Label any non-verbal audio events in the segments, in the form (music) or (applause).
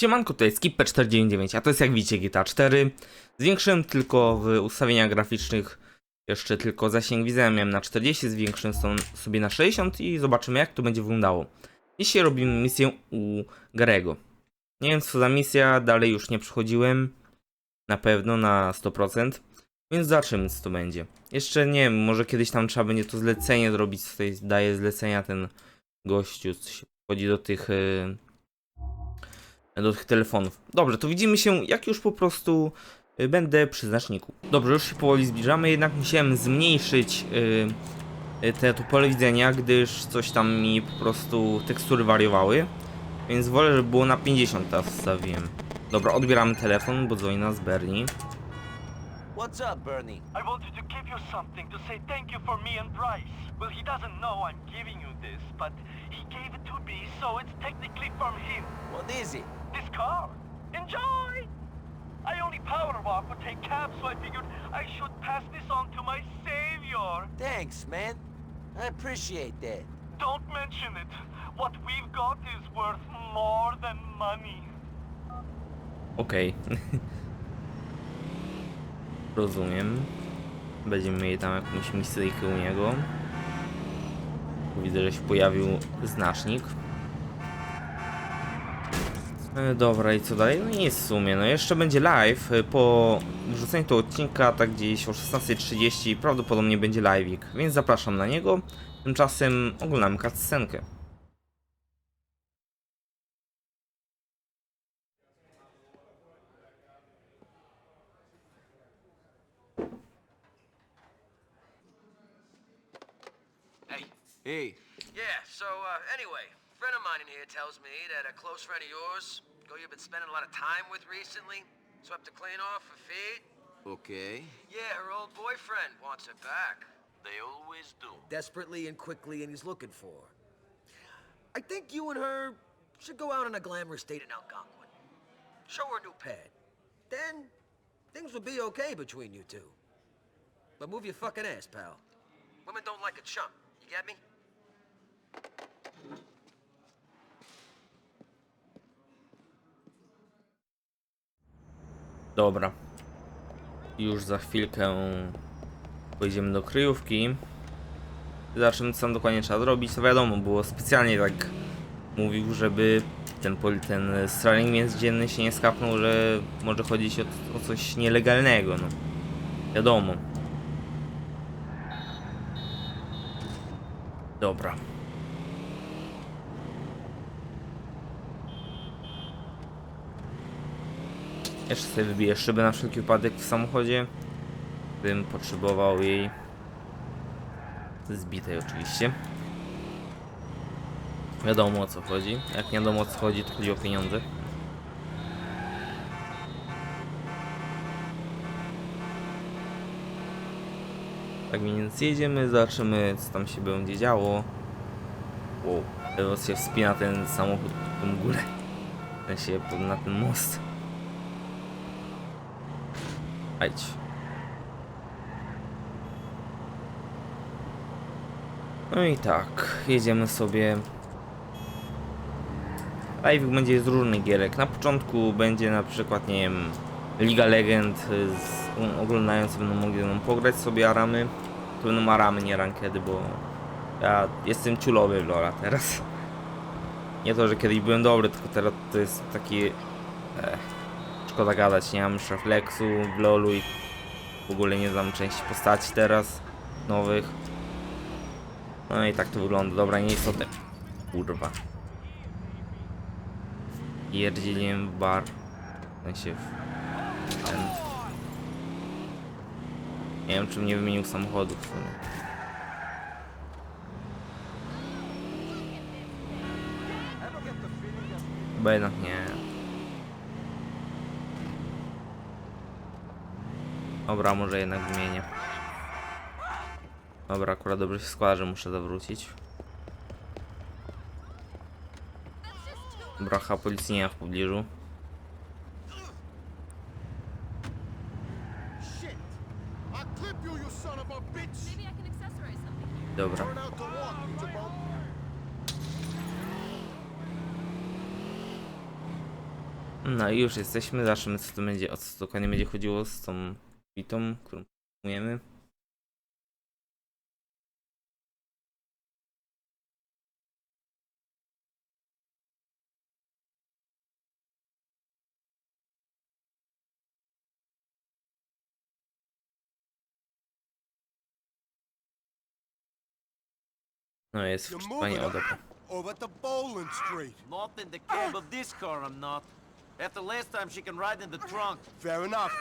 Siemanko, to jest Skipper499, a to jest jak widzicie GTA 4. Zwiększyłem tylko w ustawieniach graficznych jeszcze tylko zasięg widzenia miałem na 40, zwiększyłem sobie na 60 i zobaczymy jak to będzie wyglądało. Dzisiaj robimy misję u Garego. Nie wiem co za misja, dalej już nie przychodziłem. Na pewno na 100%. Więc zobaczymy co to będzie. Jeszcze nie wiem, może kiedyś tam trzeba będzie to zlecenie zrobić, tutaj daje zlecenia ten gościu, co się wchodzi do tych... Yy do tych telefonów. Dobrze, to widzimy się jak już po prostu y, będę przy znaczniku. Dobrze, już się powoli zbliżamy, jednak musiałem zmniejszyć y, y, te to pole widzenia, gdyż coś tam mi po prostu tekstury wariowały. Więc wolę, żeby było na 50 teraz wstawiłem. Dobra, odbieramy telefon, bo dzwoni nas Bernie. What's up, Bernie? I wanted to give you something to say thank you for me and Bryce. Well, he doesn't know I'm giving you this, but he gave it to me, so it's technically from him. What is it? This car. Enjoy! I only power walk or take cabs, so I figured I should pass this on to my savior. Thanks, man. I appreciate that. Don't mention it. What we've got is worth more than money. Okej. (laughs) Rozumiem. Będziemy mieli tam jakąś misyjkę u niego. Widzę, że się pojawił znacznik. E, Dobra, i co dalej? No nic w sumie. No jeszcze będzie live. e, Po wrzuceniu tego odcinka, tak gdzieś o 16.30 prawdopodobnie będzie live'ik, więc zapraszam na niego. Tymczasem oglądamy cutscenkę. Hey. Hey, Yeah, so, uh, anyway, friend of mine in here tells me that a close friend of yours, girl you've been spending a lot of time with recently, swept her clean off her feet. okay. Yeah, her old boyfriend wants her back. They always do. Desperately and quickly, and he's looking for her. I think you and her should go out on a glamorous date in Algonquin. Show her a new pad. Then, things will be okay between you two. But move your fucking ass, pal. Women don't like a chump, you get me? Dobra. Już za chwilkę pojedziemy do kryjówki. Zobaczymy co tam dokładnie trzeba zrobić. To wiadomo, było specjalnie tak mówił, żeby ten, ten straling międzydzienny się nie skapnął, że może chodzić o, o coś nielegalnego, no. Wiadomo. Dobra. Jeszcze sobie wybiję szybę na wszelki wypadek w samochodzie. Bym potrzebował jej zbitej oczywiście. Wiadomo o co chodzi. Jak nie wiadomo o co chodzi, to chodzi o pieniądze. Tak więc jedziemy, zobaczymy co tam się będzie działo. Wow, teraz się wspina ten samochód w tą górę. W sensie na ten most. Ajdź. No i tak, jedziemy sobie. Live będzie z różnych gierek. Na początku będzie na przykład, nie wiem, Liga Legend. Z, oglądając będą mogli mną pograć sobie aramy. To będą aramy, nie rankedy, bo ja jestem ciulowy w Lola teraz. Nie to, że kiedyś byłem dobry, tylko teraz to jest taki... Eh, szkoda gadać, nie mam już refleksu w LoLu i w ogóle nie znam części postaci teraz nowych. No i tak to wygląda, dobra, nieistotne. Kurwa. Pierdzieliłem w bar. W sensie w ten... Nie wiem, czym nie wymienił samochodów w sumie. Chyba jednak nie. Dobra, może jednak wymienię. Dobra, akurat dobrze się składa, że muszę zawrócić. Bracha policji nie ma w pobliżu. Dobra. No i już jesteśmy, zobaczymy co to będzie, o co dokładnie będzie chodziło z tą bitą, którą próbujemy. No jest You're moving o dobra. over to Bowling Street. Not in the cab of this car, I'm not. After last time, she can ride in the trunk. Fair enough.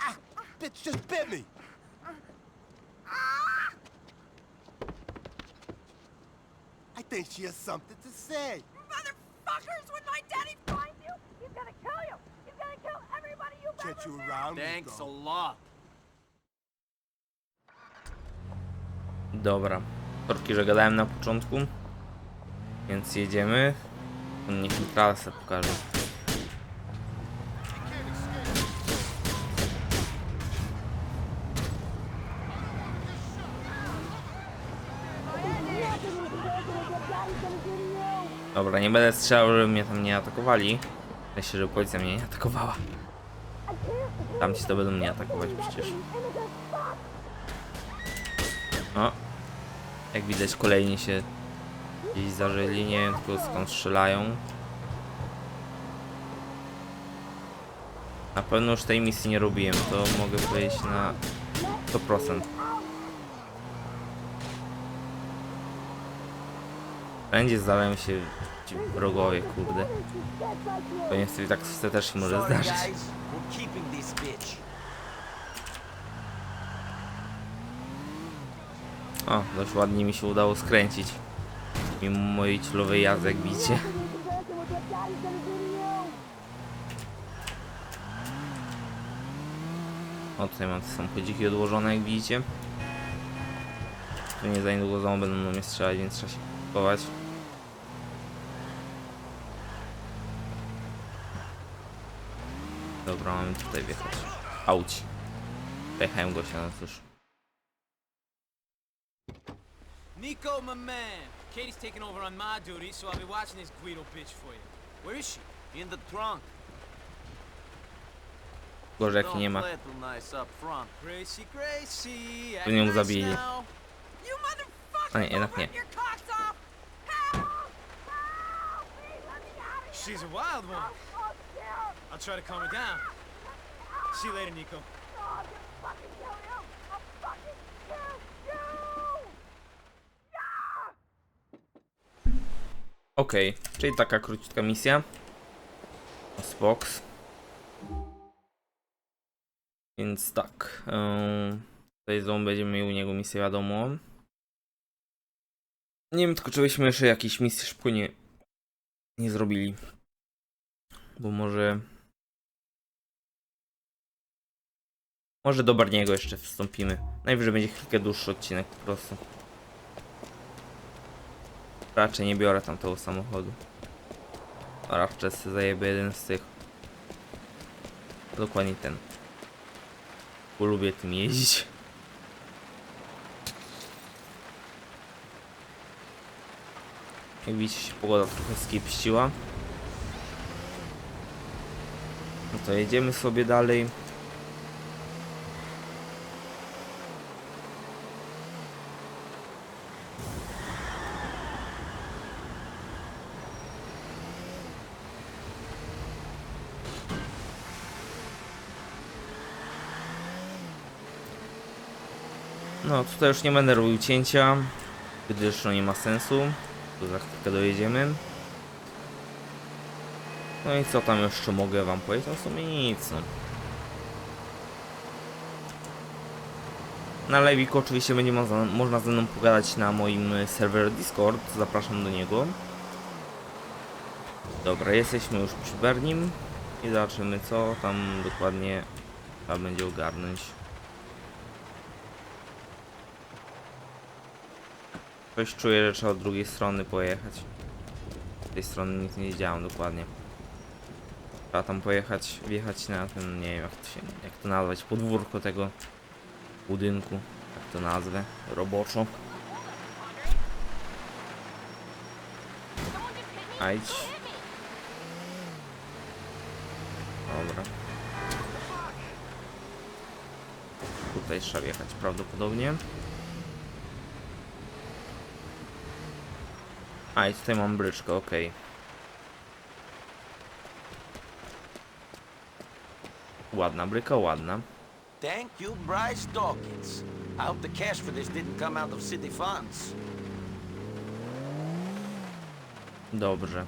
Ah! Bitch just bit me. I think she has something to say. Motherfuckers, when my daddy finds you, he's gonna kill you. He's gonna kill everybody you've Get ever you met. around, Thanks a lot. Dobra. Torki, że gadałem na początku. Więc jedziemy. On niech mi trasę pokaże. Dobra, nie będę strzelał, żeby mnie tam nie atakowali. Myślę, że policja mnie nie atakowała. Tamci to będą mnie atakować przecież. O, jak widać kolejni się gdzieś zażyli, nie wiem tylko skąd strzelają. Na pewno już tej misji nie robiłem, to mogę powiedzieć na 100%. Będzie zdawają się ci wrogowie, kurde. Bo niestety tak to też się może zdarzyć. O, dość ładnie mi się udało skręcić. Mimo mojej celowej jazdy, jak widzicie. O, tutaj mam te samochodziki odłożone, jak widzicie. Tu nie za niedługo znowu będą do mnie strzelać, więc trzeba się kupować. Dobra, mamy tutaj wjechać. Auci. Wjechałem gościa, no cóż. Nico, my man. Katie's taking over on my duty, so I'll be watching this Guido bitch for you. Where is she? In the trunk. Gorzej jak nie ma. Tu nią zabili. A nie, jednak nie. She's a wild one. I'll try to calm her down. See you later, Nico. Okej, czyli taka króciutka misja. Spox. Więc tak. Tutaj znowu będziemy mieli u niego misję wiadomo. Nie wiem tylko czy byśmy jeszcze jakieś misje szybko nie, nie zrobili. Bo może... Może do Barniego jeszcze wstąpimy. Najwyżej będzie chwilkę dłuższy odcinek po prostu. Raczej nie biorę tamtego samochodu. A raczej sobie zajebę jeden z tych. Dokładnie ten. Bo lubię tym jeździć. Jak widzicie pogoda trochę skiepściła. No to jedziemy sobie dalej. No tutaj już nie będę robił cięcia, gdyż no nie ma sensu. Tu za chwilkę dojedziemy. No i co tam jeszcze mogę wam powiedzieć? No w sumie nic no. Na live'iku oczywiście będzie mo można ze mną pogadać na moim serwerze Discord, zapraszam do niego. Dobra, jesteśmy już przy Bernim i zobaczymy co tam dokładnie trzeba będzie ogarnąć. Coś czuję, że trzeba od drugiej strony pojechać. Z tej strony nic nie wiedziałem dokładnie. Trzeba tam pojechać, wjechać na ten, nie wiem jak to się, jak to nazwać, podwórko tego budynku. Jak to nazwę, roboczo. Ajdź. Dobra. Tutaj trzeba jechać prawdopodobnie. A tutaj mam bryczkę, okej. Ładna bryka, ładna. Thank you, Bryce Dawkins. I hope the cash for this didn't come out of city funds. Dobrze.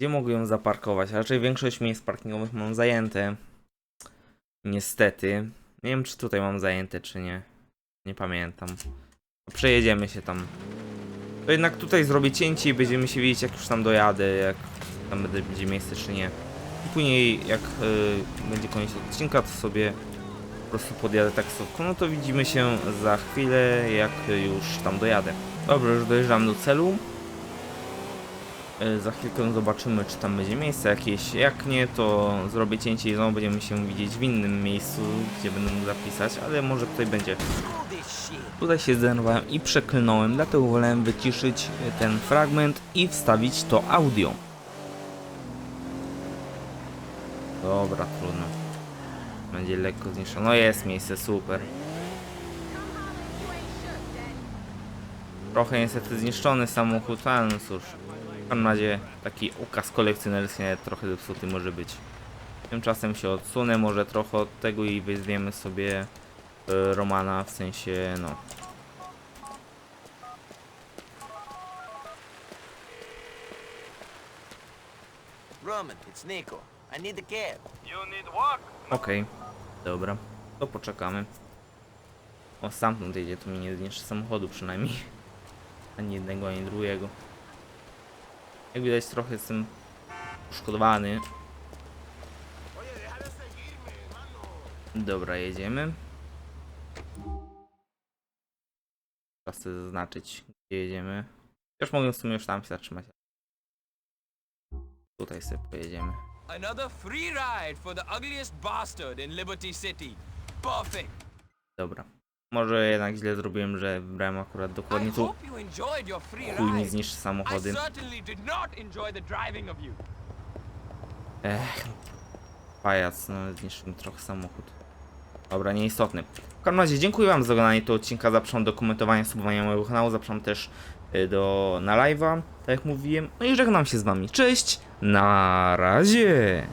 Gdzie mogę ją zaparkować? Raczej większość miejsc parkingowych mam zajęte. Niestety. Nie wiem, czy tutaj mam zajęte, czy nie. Nie pamiętam. Przejedziemy się tam. To jednak tutaj zrobię cięcie i będziemy się wiedzieć, jak już tam dojadę, jak tam będzie miejsce, czy nie. I później, jak y, będzie koniec odcinka, to sobie po prostu podjadę taksówką. No to widzimy się za chwilę, jak już tam dojadę. Dobra, już dojeżdżam do celu. Y, Za chwilkę zobaczymy, czy tam będzie miejsce jakieś. Jak nie, to zrobię cięcie i znowu będziemy się widzieć w innym miejscu, gdzie będę mógł zapisać, ale może tutaj będzie. Tutaj się zdenerwowałem i przeklnąłem, dlatego wolałem wyciszyć ten fragment i wstawić to audio. Dobra, trudno. Będzie lekko zniszczone. No jest miejsce, super. Trochę niestety zniszczony samochód, ale no cóż. Każdym razie taki ukaz kolekcjonerski trochę zepsuty może być. Tymczasem się odsunę może trochę od tego i weźmiemy sobie e, Romana, w sensie no. Roman, it's Nico. I need the cab. You need work? Okej, dobra. To poczekamy. O, stamtąd jedzie, to mi nie zniszczy samochodu przynajmniej. Ani jednego, ani drugiego. Jak widać trochę jestem uszkodowany. Dobra, jedziemy. Czas sobie zaznaczyć, gdzie jedziemy. Już mogę w sumie już tam się zatrzymać. Tutaj sobie pojedziemy. Another free ride for the ugliest bastard in Liberty City. Perfect. Dobra. Może jednak źle zrobiłem, że wybrałem akurat I dokładnie tu. hope you enjoyed your free Chuj mi ride. zniszczy I samochody. certainly did not enjoy the driving of you. Ech. Pajac, no zniszczył mi trochę samochód. Dobra, nieistotny. W każdym razie dziękuję wam za oglądanie tego odcinka. Zapraszam do komentowania, subowania mojego kanału. Zapraszam też y, do, na live'a, tak jak mówiłem. No i żegnam się z wami. Cześć, na razie!